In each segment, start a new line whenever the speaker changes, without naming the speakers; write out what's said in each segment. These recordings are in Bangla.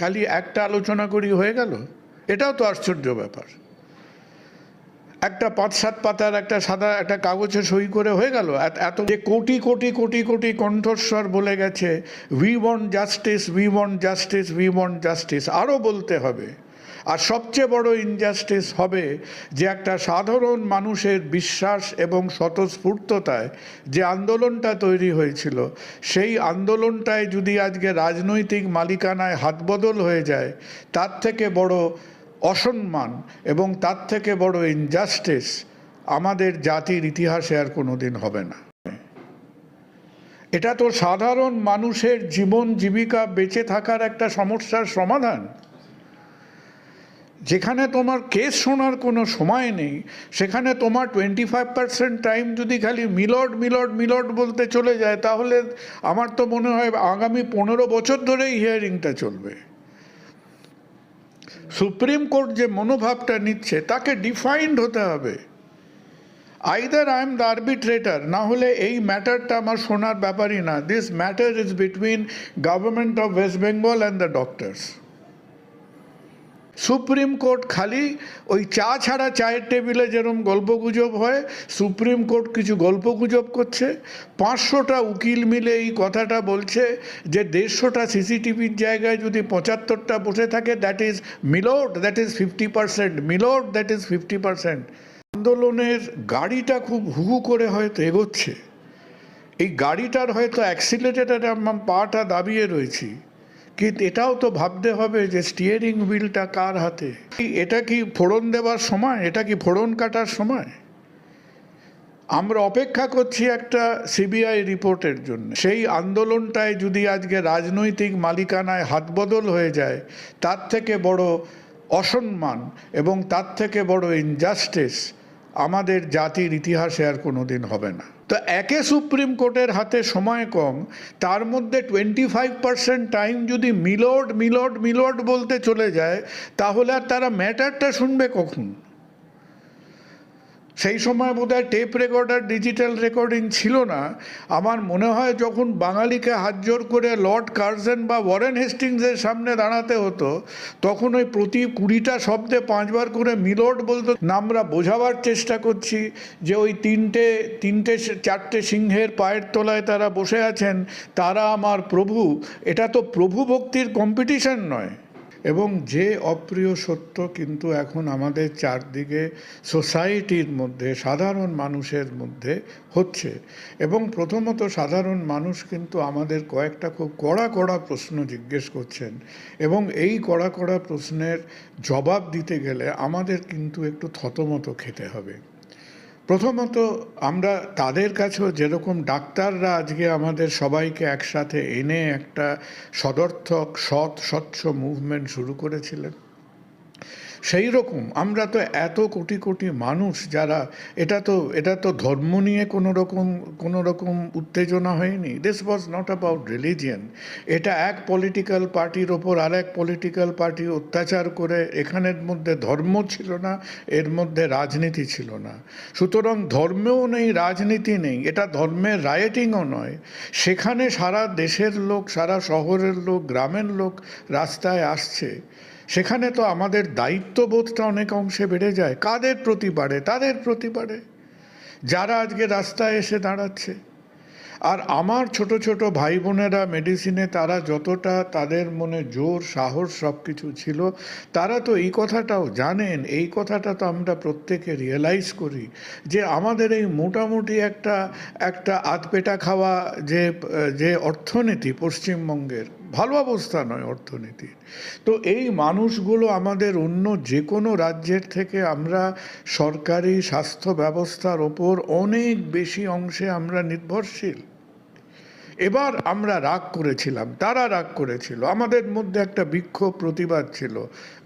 খালি একটা আলোচনা করি হয়ে গেল? এটাও তো আশ্চর্য ব্যাপার। একটা পাঁচ সাত পাতার একটা সাদা একটা কাগজে সই করে হয়ে গেল। এত- যে কোটি কোটি কোটি কোটি কণ্ঠস্বর বলে গেছে we want justice we want justice we want justice আরও বলতে হবে। আর সবচেয়ে বড় ইনজাস্টিস হবে যে একটা সাধারণ মানুষের বিশ্বাস এবং স্বতঃস্ফূর্ততায় যে আন্দোলনটা তৈরি হয়েছিল, সেই আন্দোলনটায় যদি আজকে রাজনৈতিক মালিকানায় হাতবদল হয়ে যায়, তার থেকে বড় অসম্মান এবং তার থেকে বড় ইনজাস্টিস আমাদের জাতির ইতিহাসে আর কোনো দিন হবে না। এটা তো সাধারণ মানুষের জীবন জীবিকা বেঁচে থাকার একটা সমস্যার সমাধান। যেখানে তোমার কেস শোনার কোনো সময় নেই, সেখানে তোমার টোয়েন্টি ফাইভ পার্সেন্ট টাইম যদি খালি মিলট মিলট মিলট বলতে চলে যায়, তাহলে আমার তো মনে হয় আগামী পনেরো বছর ধরেই হিয়ারিংটা চলবে। সুপ্রিম কোর্ট যে মনোভাবটা নিচ্ছে, তাকে ডিফাইন্ড হতে হবে। Either I am the arbitrator না হলে এই ম্যাটারটা আমার শোনার ব্যাপারই না। This matter is between government of West Bengal and the doctors Supreme court খালি ওই চা ছাড়া চায়ের টেবিলে যেরকম গল্পগুজব হয়, সুপ্রিম কোর্ট কিছু গল্পগুজব করছে। পাঁচশোটা উকিল মিলে এই কথাটা বলছে যে দেড়শোটা সিসিটিভির জায়গায় যদি পঁচাত্তরটা বসে থাকে that is milord that is fifty percent milord that is fifty percent আন্দোলনের গাড়িটা খুব হু হু করে হয়তো এগোচ্ছে। এই গাড়িটার হয়তো অ্যাক্সিলেটারে আমার পাটা দাবিয়ে রয়েছি। কিন্তু এটাও তো ভাবতে হবে যে স্টিয়ারিং হুইলটা কার হাতে? এটা কি ফোড়ন দেওয়ার সময়? এটা কি ফোড়ন কাটার সময়? আমরা অপেক্ষা করছি একটা সিবিআই রিপোর্টের জন্য। সেই আন্দোলনটায় যদি আজকে রাজনৈতিক মালিকানায় হাতবদল হয়ে যায়, তার থেকে বড় অসম্মান এবং তার থেকে বড় ইনজাস্টিস আমাদের জাতির ইতিহাসে আর কোনো দিন হবে না। তো একে সুপ্রিম কোর্টের হাতে সময় কম, তার মধ্যে টোয়েন্টি ফাইভ পার্সেন্ট টাইম যদি মিলোড মিলোড মিলোড বলতে চলে যায়, তাহলে আর তারা ম্যাটারটা শুনবে কখন? সেই সময় বোধহয় টেপ রেকর্ডার ডিজিটাল রেকর্ডিং ছিল না। আমার মনে হয় যখন বাঙালিকে হাত জোর করে লর্ড কার্জন বা ওয়ারেন হেস্টিংসের সামনে দাঁড়াতে হতো, তখন ওই প্রতি কুড়িটা শব্দে পাঁচবার করে মিলোড বলতো আমরা বোঝাবার চেষ্টা করছি যে ওই তিনটে তিনটে, চারটে সিংহের পায়ের তলায় তারা বসে আছেন, তারা আমার প্রভু। এটা তো প্রভু ভক্তির কম্পিটিশন নয়। এবং যে অপ্রিয় সত্য কিন্তু এখন আমাদের চারদিকে সোসাইটির মধ্যে, সাধারণ মানুষের মধ্যে হচ্ছে। এবং প্রথমত সাধারণ মানুষ কিন্তু আমাদের কয়েকটা খুব কড়া কড়া প্রশ্ন জিজ্ঞেস করছেন। এবং এই কড়া কড়া প্রশ্নের জবাব দিতে গেলে আমাদের কিন্তু একটু থতমত খেতে হবে। প্রথমত আমরা তাদের কাছেও যেরকম ডাক্তাররা আজকে আমাদের সবাইকে একসাথে এনে একটা সদর্থক, সৎ, স্বচ্ছ মুভমেন্ট শুরু করেছিলেন। সেই রকম। আমরা তো এত কোটি কোটি মানুষ যারা, এটা তো এটা তো ধর্ম নিয়ে কোনো রকম কোনো রকম উত্তেজনা হয়নি। This was not about religion এটা এক পলিটিক্যাল পার্টির ওপর আর এক পলিটিক্যাল পার্টি অত্যাচার করে এখানের মধ্যে ধর্ম ছিল না, এর মধ্যে রাজনীতি ছিল না। সুতরাং ধর্মেও নেই, রাজনীতি নেই। এটা ধর্মের রায়েটিংও নয়। সেখানে সারা দেশের লোক, সারা শহরের লোক, গ্রামের লোক রাস্তায় আসছে। সেখানে তো আমাদের দায়িত্ববোধটা অনেক অংশে বেড়ে যায়। কাদের প্রতি বাড়ে তাদের প্রতি বাড়ে যারা আজকে রাস্তায় এসে দাঁড়াচ্ছে। আর আমার ছোট ছোট ভাই বোনেরা মেডিসিনে তারা যতটা তাদের মনে জোর, সাহস সব কিছু ছিল, তারা তো এই কথাটাও জানেন। এই কথাটা তো আমরা প্রত্যেকে রিয়েলাইজ করি যে আমাদের এই মোটামুটি একটা একটা আধপেটা খাওয়া যে যে অর্থনীতি পশ্চিমবঙ্গের ভালো অবস্থা নয় অর্থনীতির তো এই মানুষগুলো আমাদের অন্য যে কোনো রাজ্যের থেকে আমরা সরকারি স্বাস্থ্য ব্যবস্থার ওপর অনেক বেশি অংশে আমরা নির্ভরশীল। এবার আমরা রাগ করেছিলাম, তারা রাগ করেছিল, আমাদের মধ্যে একটা বিক্ষোভ প্রতিবাদ ছিল।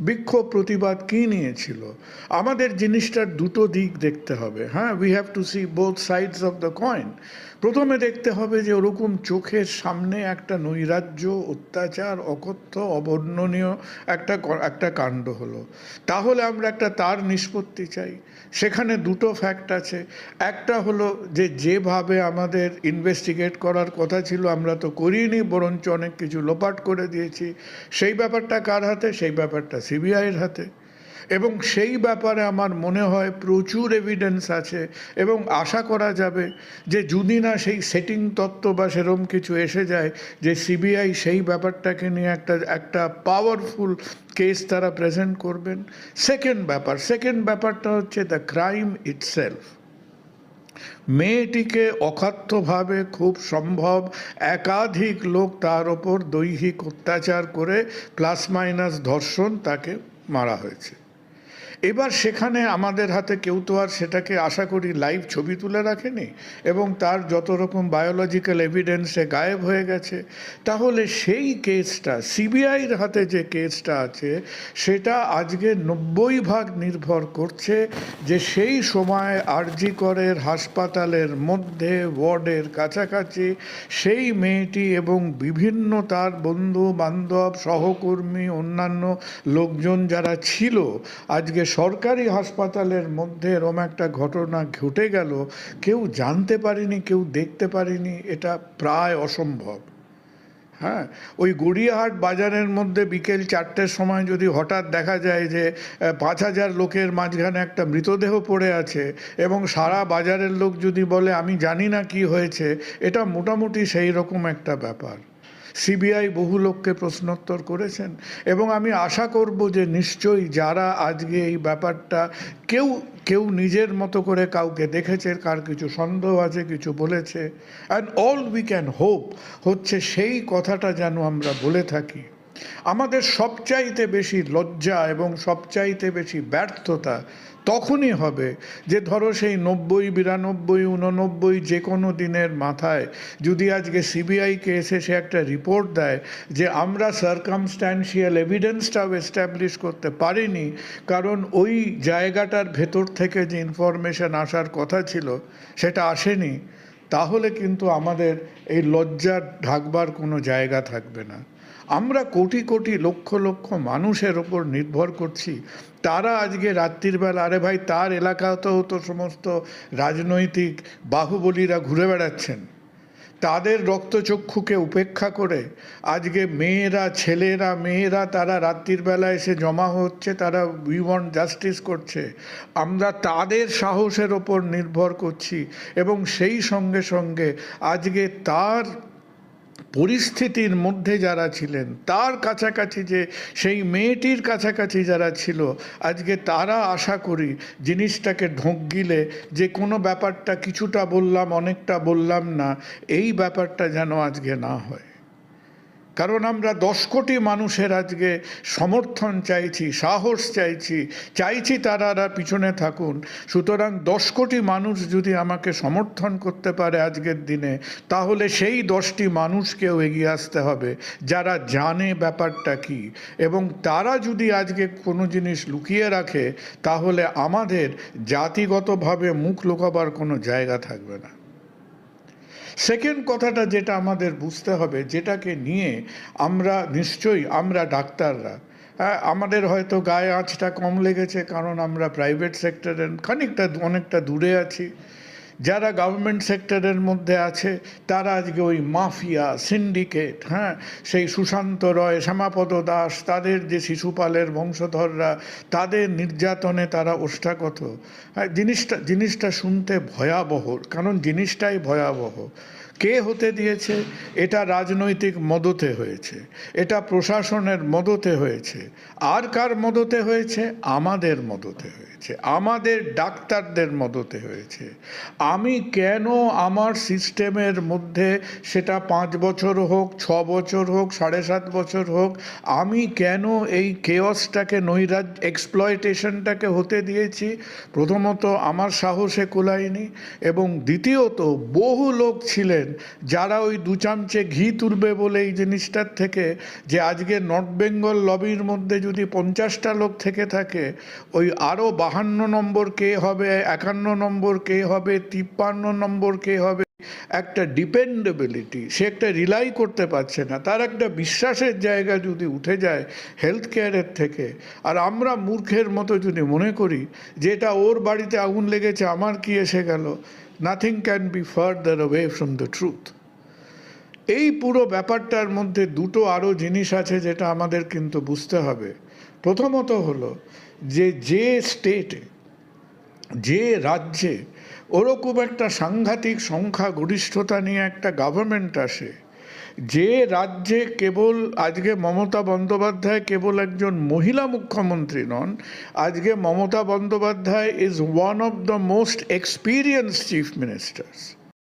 বিক্ষোভ প্রতিবাদ কী নিয়েছিল আমাদের জিনিসটার দুটো দিক দেখতে হবে হ্যাঁ? We have to see both sides of the coin প্রথমে দেখতে হবে যে ওরকম চোখের সামনে একটা নৈরাজ্য, অত্যাচার, অকথ্য, অবর্ণনীয় একটা একটা কাণ্ড হলো। তাহলে আমরা একটা তার নিষ্পত্তি চাই। সেখানে দুটো ফ্যাক্ট আছে। একটা হলো যে যেভাবে আমাদের ইনভেস্টিগেট করার কথা ছিল, আমরা তো করিনি, বরঞ্চ অনেক কিছু লোপাট করে দিয়েছি। সেই ব্যাপারটা কার হাতে? সেই ব্যাপারটা সিবিআইয়ের হাতে। এবং সেই ব্যাপারে আমার মনে হয় প্রচুর এভিডেন্স আছে এবং আশা করা যাবে যে যদি না সেই সেটিং তত্ত্ব বা সেরম কিছু এসে যায় যে সিবিআই সেই ব্যাপারটাকে নিয়ে একটা একটা পাওয়ারফুল কেস তারা প্রেজেন্ট করবেন। সেকেন্ড ব্যাপার সেকেন্ড ব্যাপারটা হচ্ছে দ্য ক্রাইম ইটসেলফ মেয়েটিকে অকাত্যভাবে খুব সম্ভব একাধিক লোক তার ওপর দৈহিক অত্যাচার করে প্লাস মাইনাস ধর্ষণ তাকে মারা হয়েছে। এবার সেখানে আমাদের হাতে কেউ তো আর সেটাকে আশা করি লাইভ ছবি তুলে রাখেনি এবং তার যত রকম বায়োলজিক্যাল এভিডেন্সে গায়েব হয়ে গেছে, তাহলে সেই কেসটা সিবিআইয়ের হাতে যে কেসটা আছে, সেটা আজকে নব্বই ভাগ নির্ভর করছে যে সেই সময় আরজি করের হাসপাতালের মধ্যে, ওয়ার্ডের কাছাকাছি সেই মেয়েটি এবং বিভিন্ন তার বন্ধু বান্ধব সহকর্মী, অন্যান্য লোকজন যারা ছিল, আজকে সরকারি হাসপাতালের মধ্যে এরম একটা ঘটনা ঘটে গেল, কেউ জানতে পারেনি, কেউ দেখতে পারেনি, এটা প্রায় অসম্ভব। হ্যাঁ ওই গড়িয়াহাট বাজারের মধ্যে বিকেল চারটের সময় যদি হঠাৎ দেখা যায় যে পাঁচ হাজার লোকের মাঝখানে একটা মৃতদেহ পড়ে আছে এবং সারা বাজারের লোক যদি বলে, আমি জানি না কি হয়েছে, এটা মোটামুটি সেই রকম একটা ব্যাপার। সিবিআই বহু লোককে প্রশ্নোত্তর করেছেন এবং আমি আশা করব যে নিশ্চয়ই যারা আজকে এই ব্যাপারটা কেউ কেউ নিজের মতো করে কাউকে দেখেছে, কার কিছু সন্দেহ আছে, কিছু বলেছে and all we can hope হচ্ছে সেই কথাটা যেন আমরা বলে থাকি। আমাদের সবচাইতে বেশি লজ্জা এবং সবচাইতে বেশি ব্যর্থতা তখনই হবে যে ধরো সেই নব্বই, বিরানব্বই উননব্বই যে কোনো দিনের মাথায় যদি আজকে সিবিআইকে এসে সে একটা রিপোর্ট দেয় যে আমরা সার্কামস্ট্যান্সিয়াল এভিডেন্সটাও এস্টাবলিশ করতে পারিনি, কারণ ওই জায়গাটার ভেতর থেকে যে ইনফরমেশন আসার কথা ছিল সেটা আসেনি, তাহলে কিন্তু আমাদের এই লজ্জার ঢাকবার কোনো জায়গা থাকবে না। আমরা কোটি কোটি লক্ষ লক্ষ মানুষের ওপর নির্ভর করছি। তারা আজকে রাত্রির বেলা, আরে ভাই, তার এলাকাতেও তো সমস্ত রাজনৈতিক বাহুবলীরা ঘুরে বেড়াচ্ছেন। তাদের রক্তচক্ষুকে উপেক্ষা করে আজকে মেয়েরা, ছেলেরা, মেয়েরা, তারা রাত্রির বেলা এসে জমা হচ্ছে, তারা উই ওয়ান্ট জাস্টিস করছে। আমরা তাদের সাহসের ওপর নির্ভর করছি এবং সেই সঙ্গে সঙ্গে আজকে তার পরিস্থিতির মধ্যে যারা ছিলেন, তার কাছাকাছি যে সেই মেয়েটির কাছাকাছি যারা ছিল, আজকে তারা আশা করি জিনিসটাকে ঢোক গিলে যে কোনো ব্যাপারটা কিছুটা বললাম, অনেকটা বললাম না, এই ব্যাপারটা যেন আজকে না হয়। কারণ আমরা দশ কোটি মানুষের আজকে সমর্থন চাইছি, সাহস চাইছি চাইছি তারা পিছনে থাকুন। সুতরাং দশ কোটি মানুষ যদি আমাকে সমর্থন করতে পারে আজকের দিনে, তাহলে সেই দশটি মানুষকেও এগিয়ে আসতে হবে, যারা জানে ব্যাপারটা কি। এবং তারা যদি আজকে কোনো জিনিস লুকিয়ে রাখে, তাহলে আমাদের জাতিগতভাবে মুখ লুকাবার কোনো জায়গা থাকবে না। সেকেন্ড কথাটা যেটা আমাদের বুঝতে হবে যেটাকে নিয়ে আমরা নিশ্চয়ই আমরা ডাক্তাররা। হ্যাঁ, আমাদের হয়তো গায়ে আঁচটা কম লেগেছে কারণ আমরা প্রাইভেট সেক্টরের খানিকটা অনেকটা দূরে আছি। যারা গভর্নমেন্ট সেক্টরের মধ্যে আছে, তারা আজকে ওই মাফিয়া সিন্ডিকেট হ্যাঁ? সেই সুশান্ত রয়, শ্যামাপদ দাস, তাদের যে শিশুপালের বংশধররা, তাদের নির্যাতনে তারা ওষ্ঠাগত। জিনিসটা জিনিসটা শুনতে ভয়াবহ, কারণ জিনিসটাই ভয়াবহ। কে হতে দিয়েছে? এটা রাজনৈতিক মদতে হয়েছে। এটা প্রশাসনের মদতে হয়েছে। আর কার মদতে হয়েছে? আমাদের মদতে হয়েছে। আমাদের ডাক্তারদের মদতে হয়েছে। আমি কেন আমার সিস্টেমের মধ্যে সেটা পাঁচ বছর হোক, ছ বছর হোক, সাড়ে সাত বছর হোক, আমি কেন এই কেয়সটাকে নৈরাজ এক্সপ্লয়টেশনটাকে হতে দিয়েছি? প্রথমত আমার সাহসে কুলায়নি এবং দ্বিতীয়ত বহু লোক ছিলেন যারা ওই দু চামচে ঘি তুলবে বলে এই জিনিসটার থেকে, যে আজকে নর্থ বেঙ্গল লবির মধ্যে যদি পঞ্চাশটা লোক থেকে থাকে, ওই আরও বাহান্ন নম্বর কে হবে, একান্ন নম্বর কে হবে, তিপ্পান্ন নম্বর কে হবে, একটা ডিপেন্ডেবিলিটি, সে একটা রিলাই করতে পারছে না। তার একটা বিশ্বাসের জায়গা যদি উঠে যায় হেলথ কেয়ারের থেকে, আর আমরা মূর্খের মতো যদি মনে করি, যে এটা ওর বাড়িতে আগুন লেগেছে, আমার কি এসে গেল? Nothing can be further away from the truth এই পুরো ব্যাপারটার মধ্যে দুটো আরও জিনিস আছে যেটা আমাদের কিন্তু বুঝতে হবে। প্রথমত হলো যে যে স্টেটে যে রাজ্যে ওরকম একটা সাংঘাতিক সংখ্যা গরিষ্ঠতা নিয়ে একটা গভর্নমেন্ট আসে যে রাজ্যে কেবল আজকে মমতা বন্দ্যোপাধ্যায় কেবল একজন মহিলা মুখ্যমন্ত্রী নন, আজকে Mamata Bandyopadhyay is one of the most experience chief ministers